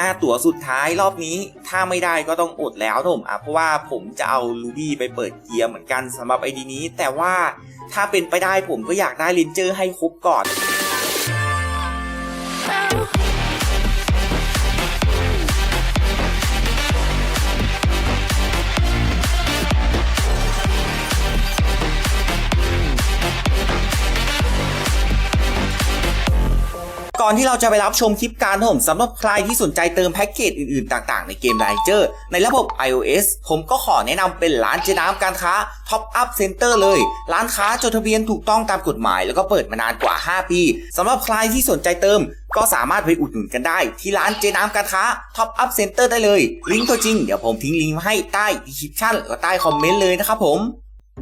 5 ตั๋วสุดท้ายรอบนี้ ถ้าไม่ได้ก็ต้องอดแล้วนะผมอะเพราะว่าผมจะเอาลูบี้ไปเปิดเกียร์เหมือนกันสำหรับไอดีนี้ แต่ว่าถ้าเป็นไปได้ผมก็อยากได้เลนเจอร์ให้ครบก่อน ก่อนที่เราจะไปรับชมคลิปการนะผมสำหรับใครที่สนใจเติมแพ็กเกจอื่นๆ ต่างๆ ในเกมไลเจอร์ในระบบ iOS ผมก็ขอแนะนำเป็นร้านเจน้ำการค้า Top Up Center เลย ร้านค้าจดทะเบียนถูกต้องตามกฎหมาย แล้วก็เปิดมานานกว่า 5 ปีสำหรับใครที่สนใจเติมก็สามารถไปอุดหนุนกันได้ ที่ร้านเจน้ำการค้า Top Up Center ได้เลย ลิงก์ตัวจริง เดี๋ยวผมทิ้งลิงก์ให้ใต้ description แล้วก็ใต้คอมเมนต์เลยนะครับผม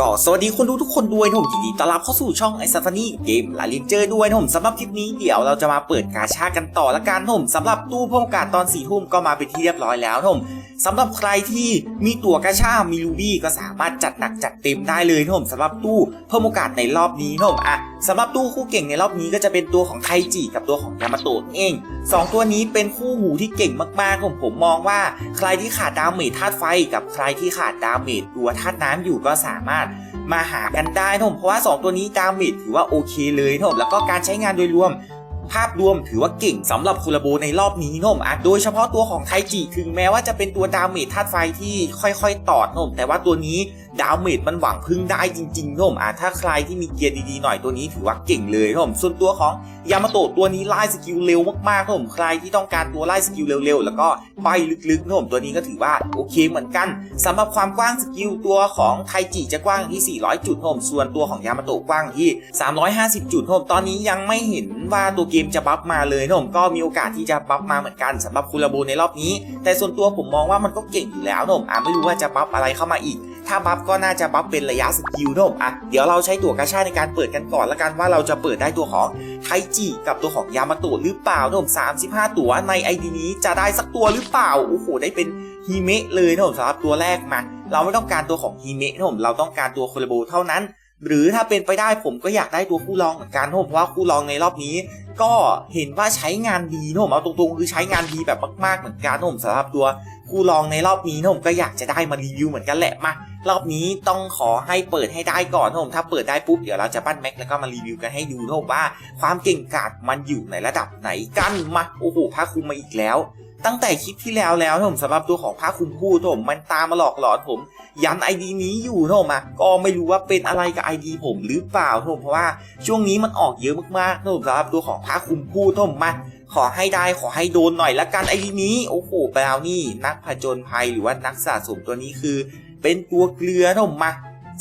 ก็สวัสดีคนดูทุกคนด้วยนะผมยินดีต้อนรับเข้าสู่ช่องไอซัฟานี่เกมลาลินเจอร์ด้วยนะผมสำหรับคลิปนี้เดี๋ยวเราจะมาเปิดกาชากันต่อละกันนะผมสำหรับตู้พวกการตอนสี่ทุ่มก็มาเป็นที่เรียบร้อยแล้วนะผมสำหรับใครที่มีตั๋วกาชา มีลูบี้ก็สามารถจัดหนักจัดเต็มได้เลยนะผมสำหรับตู้เพิ่มโอกาสในรอบนี้นะผมอะสำหรับตู้คู่เก่งในรอบนี้ก็จะเป็นตัวของไทจิกับตัวของยามาโตะเองสองตัวนี้เป็นคู่หูที่เก่งมากๆผมผมมองว่า ใครที่ขาดดาเมจธาตุไฟ กับใครที่ขาดดาเมจตัวธาตุน้ำอยู่ก็สามารถมาหากันได้นะผมเพราะว่า 2 ตัวนี้ดาเมจถือว่าโอเคเลยนะผมแล้วก็การใช้งานโดยรวมภาพรวมถือว่าเก่งสำหรับคูราโบในรอบนี้นมอะโดยเฉพาะตัวของไทจิถึงแม้ว่าจะเป็นตัวดาเมจธาตุไฟที่ค่อยๆ ตอดนมแต่ว่าตัวนี้ ดาเมจมันหวังพึ่งได้จริงๆนะผมอะถ้าใครที่มีเกียร์ดีๆหน่อยตัวนี้ถือว่าเก่งเลยนะผมส่วนตัวของยามาโตะตัวนี้ไล่สกิลเร็วมากๆนะผมใครที่ต้องการตัวไล่สกิลเร็วๆ แล้วก็ไปลึกๆนะผมตัวนี้ก็ถือว่าโอเคเหมือนกันสำหรับความกว้างสกิลตัวของไทจิจะกว้างที่ 400 จุดนะผมส่วนตัวของยามาโตะกว้างที่ 350 จุดนะผมตอนนี้ยังไม่เห็นว่าตัวเกมจะบัฟมาเลยนะผมก็มีโอกาสที่จะบัฟมาเหมือนกันสำหรับคูราโบในรอบนี้ แต่ส่วนตัวผมมองว่ามันก็เก่งอยู่แล้วนะผมอะไม่รู้ว่าจะบัฟอะไรเข้ามาอีก ถ้าบัฟก็น่าจะบัฟเป็นระยะสกิลนะผมอะเดี๋ยวเราใช้ตัวกาชาในการเปิดกันก่อนละกันว่าเราจะเปิดได้ตัวของไทจิกับตัวของยามาโตะหรือเปล่านะผม35 ตัวในไอดีนี้จะได้สักตัวหรือเปล่าโอ้โหได้เป็นฮิเมะเลยนะผมสำหรับตัวแรกมาเราไม่ต้องการตัวของฮิเมะนะผมเราต้องการตัวโคลโบเท่านั้น หรือถ้าเป็นไปได้ผมก็อยากได้ตัวคู่รองเหมือนกันนะผมเพราะว่าคู่รองในรอบนี้ ก็เห็นว่าใช้งานดีนะผมเอาตรงๆคือใช้งานดีแบบมากๆเหมือนกันนะผมสำหรับตัวคู่รองในรอบนี้นะผมก็อยากจะได้มารีวิวเหมือนกันแหละมารอบนี้ต้องขอให้เปิดให้ได้ก่อนนะผมถ้าเปิดได้ปุ๊บเดี๋ยวเราจะปั้นแม็กแล้วก็มารีวิวกันให้ดูนะผมว่า ความเก่งกาจมันอยู่ในระดับไหนกันมาโอ้โหพาคุมมาอีกแล้ว ตั้งแต่คลิปที่แล้วแล้วนะผมสำหรับตัวของผ้าคุมผู้นะผมมันตามมาหลอกหลอนผมยันไอดีนี้อยู่นะผมอะก็ไม่รู้ว่าเป็นอะไรกับไอดีผมหรือเปล่านะผมเพราะว่าช่วงนี้มันออกเยอะมากๆนะผมสำหรับตัวของผ้าคุมผู้นะผมมาขอให้ได้ขอให้โดนหน่อยละกันไอดีนี้ โอ้โหแปลนี่นักผจญภัยหรือว่านักสะสมตัวนี้คือ เป็นตัวเกลือนะผมมา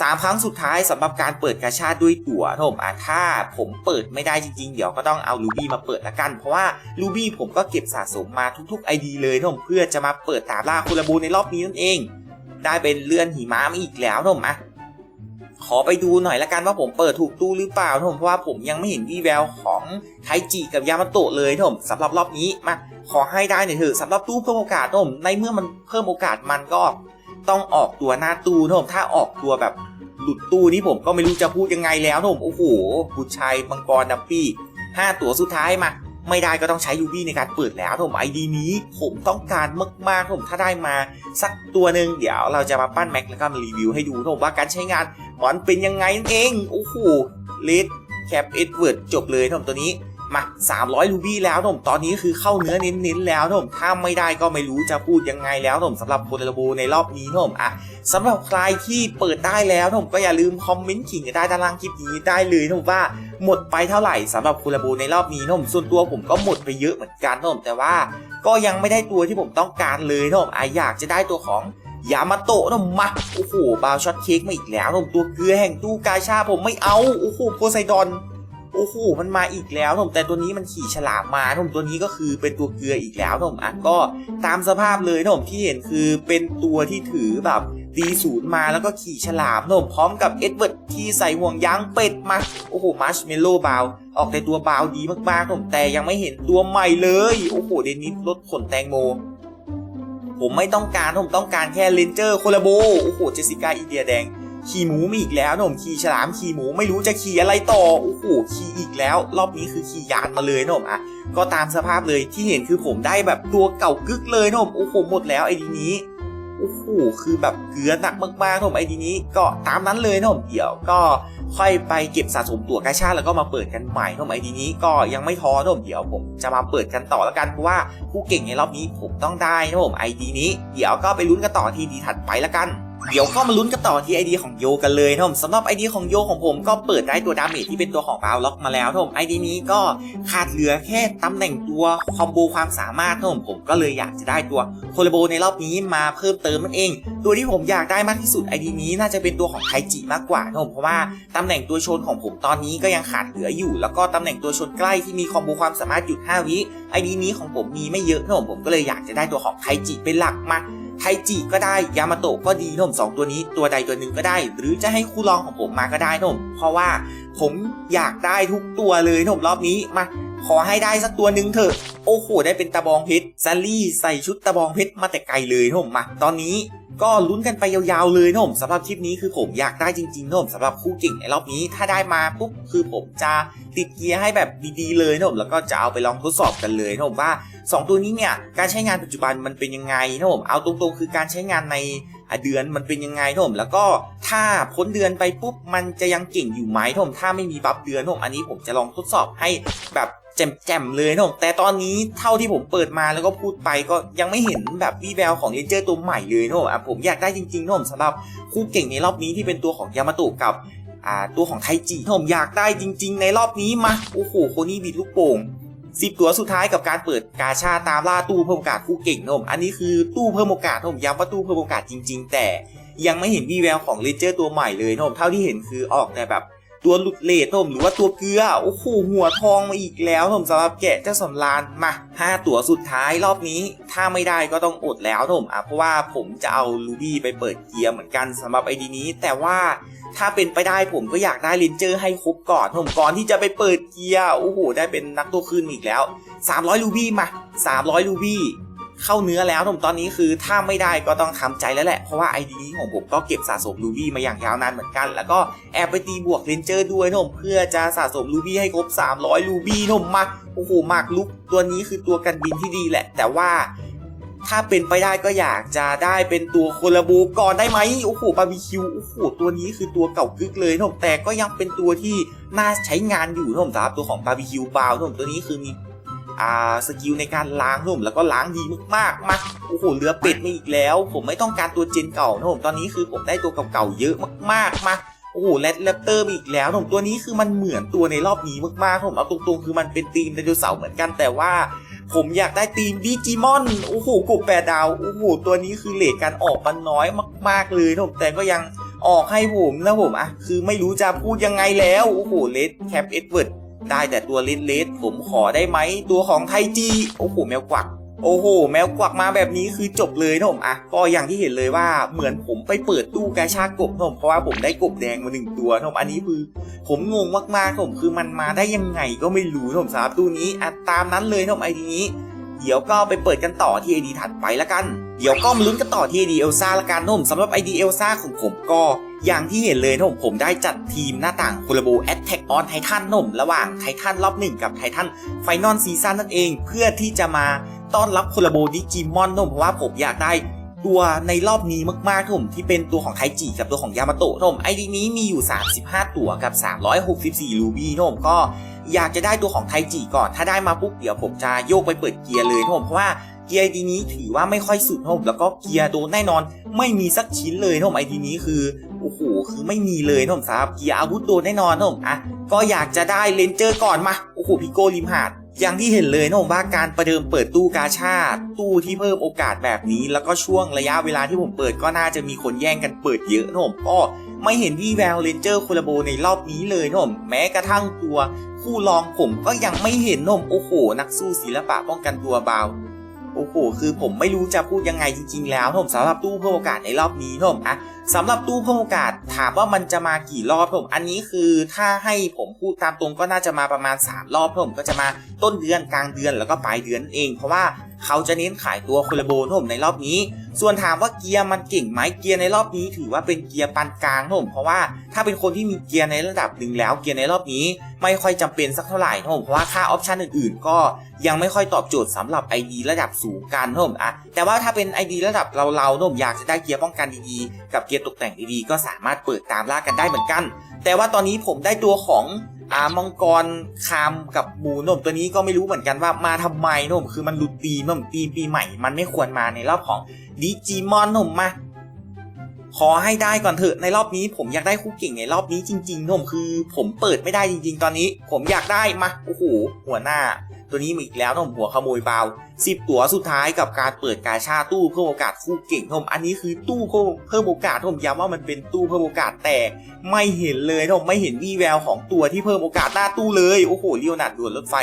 สามครั้งสุดท้ายสำหรับการเปิดกาชาดด้วยตั๋วนะผมอะถ้าผมเปิดไม่ได้จริงๆ เดี๋ยวก็ต้องเอาลูบี้มาเปิดละกัน เพราะว่าลูบี้ผมก็เก็บสะสมมาทุกๆ ID เลยนะผมเพื่อจะมาเปิดตามล่าคูลาบูในรอบนี้นั่นเอง ได้เป็นเลื่อนหิมะมาอีกแล้วนะผมอะขอไปดูหน่อยละกันว่าผมเปิดถูกตู้หรือเปล่านะผมเพราะว่าผมยังไม่เห็นวี่แววของไทจิกับยามาโตะเลยนะผมสำหรับรอบนี้มาขอให้ได้หน่อยเถอะสำหรับตู้เพิ่มโอกาสนะผมในเมื่อมันเพิ่มโอกาสมันก็ ต้องออกตัวหน้าตู้นะผมถ้าออกตัวแบบหลุดตู้นี่ผมก็ไม่รู้จะพูดยังไงแล้วนะผมโอ้โหบุชัยมังกรดับปี้ห้าตัวสุดท้ายมา ไม่ได้ก็ต้องใช้ยูบี้ในการเปิดแล้วนผมไอดีนี้ผมต้องการมากๆนผมถ้าได้มาสักตัวหนึ่งเดี๋ยวเราจะมาปั้นแม็กแล้วก็มารีวิวให้ดูนผมว่าการใช้งานมันเป็นยังไงนั่นเองโอ้โหเลดแคปเอ็ดเวิร์ดจบเลยนผมตัวนี้ มา300รูบี้แล้วนะผมตอนนี้คือเข้าเนื้อเน้นๆแล้วนะผมถ้าไม่ได้ก็ไม่รู้จะพูดยังไงแล้วนะผมสำหรับโคเรโบในรอบนี้นะผมอะสำหรับใครที่เปิดได้แล้วนะผมก็อย่าลืมคอมเมนต์ขิงได้ด้านล่างคลิปนี้ได้เลยนะผมว่าหมดไปเท่าไหร่สำหรับโคเรโบในรอบนี้นะผมส่วนตัวผมก็หมดไปเยอะเหมือนกันนะผมแต่ว่าก็ยังไม่ได้ตัวที่ผมต้องการเลยนะผมอะอยากจะได้ตัวของยามาโตะนะผมมาโอ้โหบาวช็อตเค้กมาอีกแล้วนะผมตัวเกลือแห่งตู้กาชาผมไม่เอาโอ้โหโพไซดอน โอ้โหมันมาอีกแล้วผมแต่ตัวนี้มันขี่ฉลามมาผมตัวนี้ก็คือเป็นตัวเกลืออีกแล้วผมอะก็ตามสภาพเลยผมที่เห็นคือเป็นตัวที่ถือแบบตีศูนย์มาแล้วก็ขี่ฉลามผมพร้อมกับเอ็ดเวิร์ดที่ใส่ห่วงยางเป็ดมาโอ้โหมาร์ชเมลโล่บาวออกแต่ตัวบาวดีมากๆผมแต่ยังไม่เห็นตัวใหม่เลยโอ้โหเดนิสรถขนแตงโมผมไม่ต้องการผมต้องการแค่เลนเจอร์โคลาโบโอ้โหเจสสิก้าอีเดียแดง ขี่หมูมาอีกแล้วนะผมขี่ฉลามขี่หมูไม่รู้จะขี่อะไรต่อโอ้โหขี่อีกแล้ว รอบนี้คือขี่ยานมาเลยนะผมอะก็ตามสภาพเลยที่เห็นคือผมได้แบบตัวเก่ากึกเลยนะผมโอ้โหหมดแล้วไอดีนี้โอ้โห คือแบบเกลือหนักมากๆนะผมไอดีนี้ก็ตามนั้นเลยนะผมเดี๋ยวก็ค่อยไปเก็บสะสมตั๋วกาชาแล้วก็มาเปิดกันใหม่นะผมไอดีนี้ก็ยังไม่ท้อนะผมเดี๋ยวผมจะมาเปิดกันต่อแล้วกันเพราะว่าผู้เก่งในรอบนี้ผมต้องได้นะผมไอดีนี้ เดี๋ยวก็ไปลุ้นกันต่อที่ดีถัดไปแล้วกัน เดี๋ยวก็มาลุ้นกันต่อที่ไอเดียของโยกันเลยนะผมสำหรับไอเดียของโยของผมก็เปิดได้ตัวดาเมจที่เป็นตัวของบาวล็อกมาแล้วนะผมไอเดียนี้ก็ขาดเหลือแค่ตำแหน่งตัวคอมโบความสามารถนะผมผมก็เลยอยากจะได้ตัวโคลโบในรอบนี้มาเพิ่มเติมนั่นเอง ตัวที่ผมอยากได้มากที่สุดไอเดียนี้น่าจะเป็นตัวของไทจิมากกว่านะผมเพราะว่าตำแหน่งตัวชนของผมตอนนี้ก็ยังขาดเหลืออยู่ แล้วก็ตำแหน่งตัวชนใกล้ที่มีคอมโบความสามารถหยุด5วิไอดีนี้ของผมมีไม่เยอะนะผมผมก็เลยอยากจะได้ตัวของไทจิเป็นหลักมา ไทจิก็ได้ยามาโตะก็ดีนะผมสองตัวนี้ตัวใดตัวหนึ่งก็ได้ หรือจะให้คู่รองของผมมาก็ได้นะผมเพราะว่าผมอยากได้ทุกตัวเลยนะผมรอบนี้มาขอให้ได้สักตัวหนึ่งเถอะโอ้โหได้เป็นตะบองเพชรซัลลี่ใส่ชุดตะบองเพชรมาแต่ไกลเลยนะผมมาตอนนี้ ก็ลุ้นกันไปยาวๆเลยนะผมสำหรับคลิปนี้คือผมอยากได้จริงๆนะผมสำหรับคู่เก่งในรอบนี้ถ้าได้มาปุ๊บคือผมจะติดเกียร์ให้แบบดีๆเลยนะผมแล้วก็จะเอาไปลองทดสอบกันเลยนะผมว่าสองตัวนี้เนี่ยการใช้งานปัจจุบันมันเป็นยังไงนะผมเอาตรงๆคือการใช้งานในเดือนมันเป็นยังไงนะผมแล้วก็ถ้าพ้นเดือนไปปุ๊บมันจะยังเก่งอยู่ไหมนะผมถ้าไม่มีบัฟเดือนนะผมอันนี้ผมจะลองทดสอบให้แบบ แจ่มๆเลยนะผมแต่ตอนนี้เท่าที่ผมเปิดมาแล้วก็พูดไปก็ยังไม่เห็นแบบวีแววของเรนเจอร์ตัวใหม่เลยนะผมอะผมอยากได้จริงๆนะผมสำหรับคู่เก่งในรอบนี้ที่เป็นตัวของยามาโตะกับอ่าตัวของไทจินะผมอยากได้จริง ๆ ในรอบนี้มาโอ้โหโคนี่บิดลูกโป่งสิบตัวสุดท้ายกับการเปิดกาชาตามล่าตู้เพิ่มโอกาสคู่เก่งนะผมอันนี้คือตู้เพิ่มโอกาสนะผมย้ำว่าตู้เพิ่มโอกาสจริง ๆ แต่ยังไม่เห็นวีแววของเลเจอร์ตัวใหม่เลยนะผมเท่าที่เห็นคือออกแต่แบบ ตัวหลุดเลทผมหรือว่าตัวเกลือโอ้โหหัวทองมาอีกแล้วผมสำหรับแกะเจ้าสำรานมาห้าตัวสุดท้ายรอบนี้ ถ้าไม่ได้ก็ต้องอดแล้วผมอะเพราะว่าผมจะเอาลูบี้ไปเปิดเกียร์เหมือนกันสำหรับไอดีนี้ แต่ว่าถ้าเป็นไปได้ผมก็อยากได้เลนเจอร์ให้ครบก่อนผมก่อนที่จะไปเปิดเกียร์โอ้โหได้เป็นนักตัวคืนอีกแล้ว 300ลูบี้มา 300ลูบี้ เข้าเนื้อแล้วผมตอนนี้คือถ้าไม่ได้ก็ต้องทำใจแล้วแหละ เพราะว่าไอดีนี้ของผมก็เก็บสะสมลูบี้มาอย่างยาวนานเหมือนกัน แล้วก็แอบไปตีบวกเลนเจอร์ด้วยนะผมเพื่อจะสะสมลูบี้ให้ครบ 300ลูบี้นะผมมาโอ้โหมากลุกตัวนี้คือตัวกันบินที่ดีแหละ แต่ว่าถ้าเป็นไปได้ก็อยากจะได้เป็นตัวโคลาบูก่อนได้ไหมโอ้โหบาร์บีคิวโอ้โหตัวนี้คือตัวเก่ากึกเลยนะผมแต่ก็ยังเป็นตัวที่น่าใช้งานอยู่นะผมสำหรับตัวของบาร์บีคิวบาวนะผมตัวนี้คือมี อ่าสกิลในการล้างนะผมแล้วก็ล้างดีมากๆมาโอ้โหเรือเป็ดมาอีกแล้ว ผมไม่ต้องการตัวเจนเก่านะผมตอนนี้คือผมได้ตัวเก่าๆเยอะมากๆมาโอ้โหแรดแรปเตอร์มาอีกแล้วผมตัวนี้คือมันเหมือนตัวในรอบนี้มากๆผมเอาตรงๆคือมันเป็นทีมไดโนเสาร์เหมือนกันแต่ว่า ผมอยากได้ทีมดิจิมอนโอ้โหกบแปดดาวโอ้โหตัวนี้คือเลทการออกมันน้อยมาก ๆเลยผมแต่ก็ยังออกให้ผมนะผมอะคือไม่รู้จะพูดยังไงแล้วโอ้โหเลดแคปเอ็ดเวิร์ด ได้แต่ตัวลิทลิทผมขอได้ไหมตัวของไทจีโอ้โหแมวกวักโอ้โห แมวกวักมาแบบนี้คือจบเลยนะผมอะก็อย่างที่เห็นเลยว่าเหมือนผมไปเปิดตู้กาชากบนะผมเพราะว่าผมได้กบแดงมาหนึ่งตัวนะผมอันนี้คือ ผมงงมากๆนะผมคือมันมาได้ยังไงก็ไม่รู้นะผมสำหรับตู้นี้อะตามนั้นเลยนะผมไอดีนี้ เดี๋ยวก็ไปเปิดกันต่อที่ไอดีถัดไปละกัน เดี๋ยวก็มาลุ้นกันต่อที่ไอดีเอลซ่าละกันนะผมสำหรับไอดีเอลซ่าของผมก็อย่างที่เห็นเลยนะผมผมได้จัดทีมหน้าต่างโคลาโบแอตแทกออนไททันนุ่มระหว่างไททันรอบหนึ่งกับไททันไฟนอลซีซั่นนั่นเอง เพื่อที่จะมาต้อนรับโคลาโบดิจิมอนนุ่มเพราะว่าผมอยากได้ ตัวในรอบนี้มากๆครับผมที่เป็นตัวของไทจิกับตัวของยามาโตะครับผมไอดีนี้มีอยู่ 35 ตัวกับ 364ลูบี้ครับผมก็อยากจะได้ตัวของไทจิก่อน ถ้าได้มาปุ๊บเดี๋ยวผมจะโยกไปเปิดเกียร์เลยครับผมเพราะว่าเกียร์ไอดีนี้ถือว่าไม่ค่อยสุดครับผมแล้วก็เกียร์โดนแน่นอน ไม่มีสักชิ้นเลยครับผมไอดีนี้คือโอ้โหคือไม่มีเลยครับผมสำหรับเกียร์อาวุธโดนแน่นอนครับผมอะก็อยากจะได้เลนเจอร์ก่อนมาโอ้โหพิโกริมหาด อย่างที่เห็นเลยนะผมว่าการประเดิมเปิดตู้กาชาดตู้ที่เพิ่มโอกาสแบบนี้ แล้วก็ช่วงระยะเวลาที่ผมเปิดก็น่าจะมีคนแย่งกันเปิดเยอะนะผมก็ไม่เห็นวี่แววเลนเจอร์โคลาโบในรอบนี้เลยนะผมแม้กระทั่งตัวคู่รองผมก็ยังไม่เห็นนะมโอ้โห นักสู้ศิลปะป้องกันตัวเบาโอ้โห คือผมไม่รู้จะพูดยังไงจริงๆแล้วนะผมสำหรับตู้เพิ่มโอกาสในรอบนี้นะผมอะ สำหรับตู้เพิ่มโอกาสถามว่ามันจะมากี่รอบผม อันนี้คือถ้าให้ผมพูดตามตรงก็น่าจะมาประมาณ 3 รอบผมก็จะมาต้นเดือนกลางเดือนแล้วก็ปลายเดือนเอง เพราะว่า เขาจะเน้นขายตัวโคลาโบนผมในรอบนี้ ส่วนถามว่าเกียร์มันเก่งไหมเกียร์ในรอบนี้ ถือว่าเป็นเกียร์ปานกลางผมเพราะว่าถ้าเป็นคนที่มีเกียร์ในระดับหนึ่งแล้วเกียร์ในรอบนี้ ไม่ค่อยจำเป็นสักเท่าไหร่ผมเพราะว่าค่าออปชันอื่นๆ ก็ยังไม่ค่อยตอบโจทย์สำหรับ ID ระดับสูงกันผมอะแต่ว่าถ้าเป็น ID ระดับเราๆผมอยากจะได้เกียร์ป้องกันดีๆกับเกียร์ตกแต่งดีๆ ก็สามารถเปิดตามล่ากันได้เหมือนกัน แต่ว่าตอนนี้ผมได้ตัวของ อามังกรคามกับหมูนมตัวนี้ก็ไม่รู้เหมือนกันว่ามาทำไมนมคือมันหลุดปีนมปีปีใหม่ มันไม่ควรมาในรอบของดิจิมอนนมมาขอให้ได้ก่อนเถอะในรอบนี้ผมอยากได้คู่เก่งในรอบนี้จริงๆนมคือ ผมเปิดไม่ได้จริง ๆ ตอนนี้ ผมอยากได้มาโอ้โหหัวหน้า ตัวนี้มาอีกแล้วนมหัวขโมยเบาสิบตัวสุดท้ายกับการเปิดกาชาตู้เพิ่มโอกาสคู่เก่งนมอันนี้คือตู้เพิ่มเพิ่มโอกาสผมย้ำว่ามันเป็นตู้เพิ่มโอกาสแต่ไม่เห็นเลยนมไม่เห็นวี่แววของตัวที่เพิ่มโอกาสหน้าตู้เลยโอ้โหเลี้ยวหนัดด่วนรถไฟ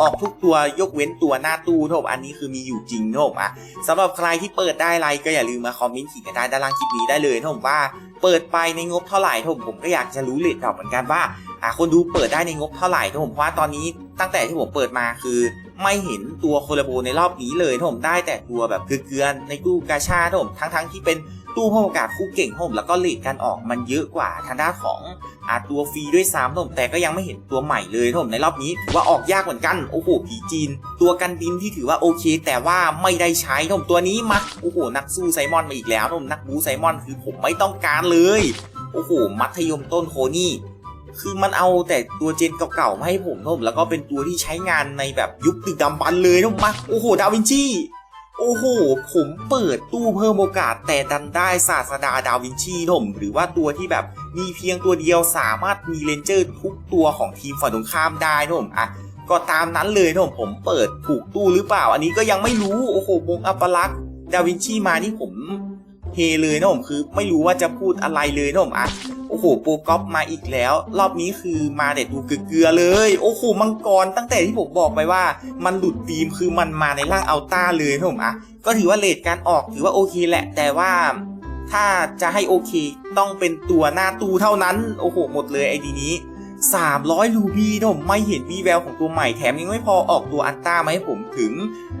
ออกทุกตัวยกเว้นตัวหน้าตู้ทมอันนี้คือมีอยู่จริงทมอะสำหรับใครที่เปิดได้ไรก็อย่าลืมมาคอมเมนต์ขีดกันได้ด้านล่างคลิปนี้ได้เลยโทมว่าเปิดไปในงบเท่าไหร่โทมผมก็อยากจะรู้เลทดอกเหมือนกันว่าอะคนดูเปิดได้ในงบเท่าไหร่โทมเพราะว่าตอนนี้ ตั้งแต่ที่ผมเปิดมาคือไม่เห็นตัวโคลาโบในรอบนี้เลยโทมได้แต่ตัวแบบเกลือนในตู้กาชาโทมทั้งๆที่เป็นตู้พิ่มโอกาสคู่เก่งโทมแล้วก็เลทการออกมันเยอะกว่าทางด้านของอาตัวฟรีด้วยซ้ำผมแต่ก็ยังไม่เห็นตัวใหม่เลยผมในรอบนี้ถือว่าออกยากเหมือนกันโอ้โหผีจีน ตัวกันดินที่ถือว่าโอเค แต่ว่าไม่ได้ใช้ผมตัวนี้มาโอ้โหนักสู้ไซมอนมาอีกแล้วผมนักบูไซมอนคือผมไม่ต้องการเลยโอ้โหมัธยมต้นโคนี่ คือมันเอาแต่ตัวเจนเก่าๆมาให้ผมผมแล้วก็เป็นตัวที่ใช้งานในแบบยุคดึกดำบรรเลยผมมาโอ้โหดาวินชีโอ้โห ผมเปิดตู้เพิ่มโอกาสแต่ดันได้ศาสดาดาวินชีผมหรือว่าตัวที่แบบมีเพียงตัวเดียวสามารถมีเลนเจอร์ทุกตัวของทีมฝั่งตรงข้ามได้นะผมอะก็ตามนั้นเลยนะผมผมเปิดถูกตู้หรือเปล่า อันนี้ก็ยังไม่รู้โอ้โหวงอัปลักษ์ดาวินชีมานี่ผมเฮเลยนะผมคือไม่รู้ว่าจะพูดอะไรเลยนะผมอะ หโปรกอฟมาอีกแล้ว รอบนี้คือมาเด็ดดูเกลือเลย โอ้โหมังกรตั้งแต่ที่ผมบอกไปว่า มันหลุดทีมคือมันมาในร่างอัลต้าเลยนะผมอะก็ถือว่าเลทการออกถือว่าโอเคแหละ แต่ว่าถ้าจะให้โอเค ต้องเป็นตัวหน้าตู้เท่านั้น โอ้โหหมดเลยไอดีนี้ 300 ลูบี้ผมไม่เห็นวีแววของตัวใหม่แถมยังไม่พอออกตัวอันต้ามาให้ผมถึง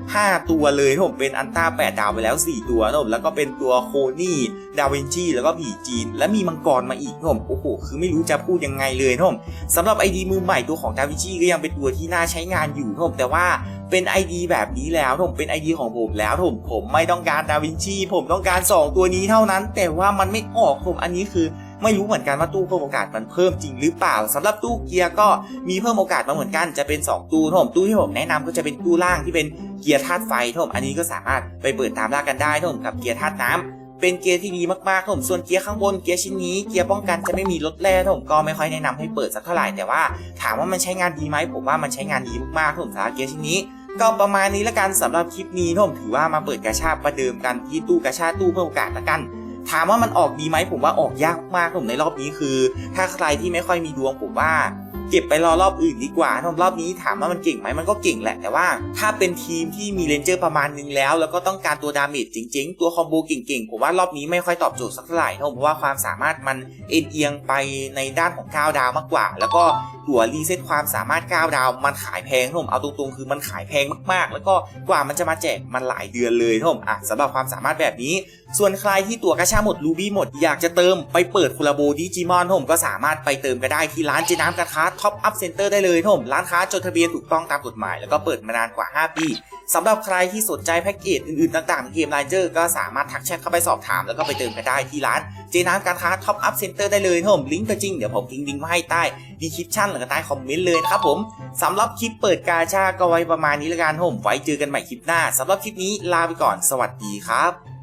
5 ตัวเลยผมเป็นอันต้า8ดาวไปแล้ว 4 ตัวผมแล้วก็เป็นตัวโคนี่ดาวินชีแล้วก็ผีจีน และมีมังกรมาอีกผมโอ้โหคือไม่รู้จะพูดยังไงเลยผมสำหรับไอดีมือใหม่ตัวของดาวินชีก็ยังเป็นตัวที่น่าใช้งานอยู่ผมแต่ว่าเป็น ID แบบนี้แล้วผมเป็น ID ของผมแล้วผมผมไม่ต้องการดาวินชีผมต้องการ 2 ตัวนี้เท่านั้น แต่ว่ามันไม่ออกผมอันนี้คือ ไม่รู้เหมือนกันว่าตู้เพิ่มโอกาสมันเพิ่มจริงหรือเปล่าสำหรับตู้เกียร์ก็มีเพิ่มโอกาสมาเหมือนกันจะเป็น 2 ตู้นะผมตู้ที่ผมแนะนำก็จะเป็นตู้ล่างที่เป็นเกียร์ธาตุไฟนะผมอันนี้ก็สามารถไปเปิดตามล่ากันได้นะผมกับเกียร์ธาตุน้ำเป็นเกียร์ที่ดีมากๆนะผมส่วนเกียร์ข้างบนเกียร์ชิ้นนี้เกียร์ป้องกันจะไม่มีลดแร่นะผมก็ไม่ค่อยแนะนำให้เปิดสักเท่าไหร่แต่ว่าถามว่ามันใช้งานดีไหมผมว่ามันใช้งานดีมากๆนะผมสำหรับเกียร์ชิ้นนี้ ก็ประมาณนี้ละกันสำหรับคลิปนี้นะผมถือว่ามาเปิดกระชาประเดิมกันที่ตู้กระชาตู้เพิ่มโอกาสละกัน ถามว่ามันออกดีไหมผมว่าออกยากมากผมในรอบนี้คือ ถ้าใครที่ไม่ค่อยมีดวงผมว่า เก็บไปรอรอบอื่นดีกว่าถ้ารอบนี้ถามว่ามันเก่งไหมมันก็เก่งแหละ แต่ว่าถ้าเป็นทีมที่มีเลนเจอร์ประมาณนึงแล้ว แล้วก็ต้องการตัวดาเมจจริง ๆ ตัวคอมโบเก่งๆ ผมว่ารอบนี้ไม่ค่อยตอบโจทย์สักเท่าไหร่นะผมเพราะว่าความสามารถมันเอ็นเอียงไปในด้านของ9ดาวมากกว่า แล้วก็ตัวรีเซ็ตความสามารถ9ดาวมันขายแพงนะผมเอาตรงๆคือมันขายแพงมากๆ แล้วก็กว่ามันจะมาแจกมันหลายเดือนเลยนะผมอะสำหรับความสามารถแบบนี้ ส่วนใครที่ตัวกระชาหมดรูบี้หมดอยากจะเติมไปเปิดคูลาโบดิจิมอนผมก็สามารถไปเติมก็ได้ที่ร้านเจน้ำการค้าท็อปอัพเซ็นเตอร์ได้เลยผมร้านค้าจดทะเบียนถูกต้องตามกฎหมาย แล้วก็เปิดมานานกว่า 5 ปีสำหรับใครที่สนใจแพ็กเกจอื่นๆ ต่างๆในเกมไลเจอร์ก็สามารถทักแชทเข้าไปสอบถามแล้วก็ไปเติมกันได้ที่ร้านเจน้ำการค้าท็อปอัพเซ็นเตอร์ได้เลยผมลิงก์ตัวจริงเดี๋ยวผมทิ้งลิงก์มาให้ใต้ดีคริปชั่นหรือใต้คอมเมนต์เลยนะครับผมสำหรับคลิปเปิดกาชาก็ไว้ประมาณนี้ละกันผมไว้เจอกันใหม่คลิปหน้าสำหรับคลิปนี้ลาไปก่อนสวัสดีครับ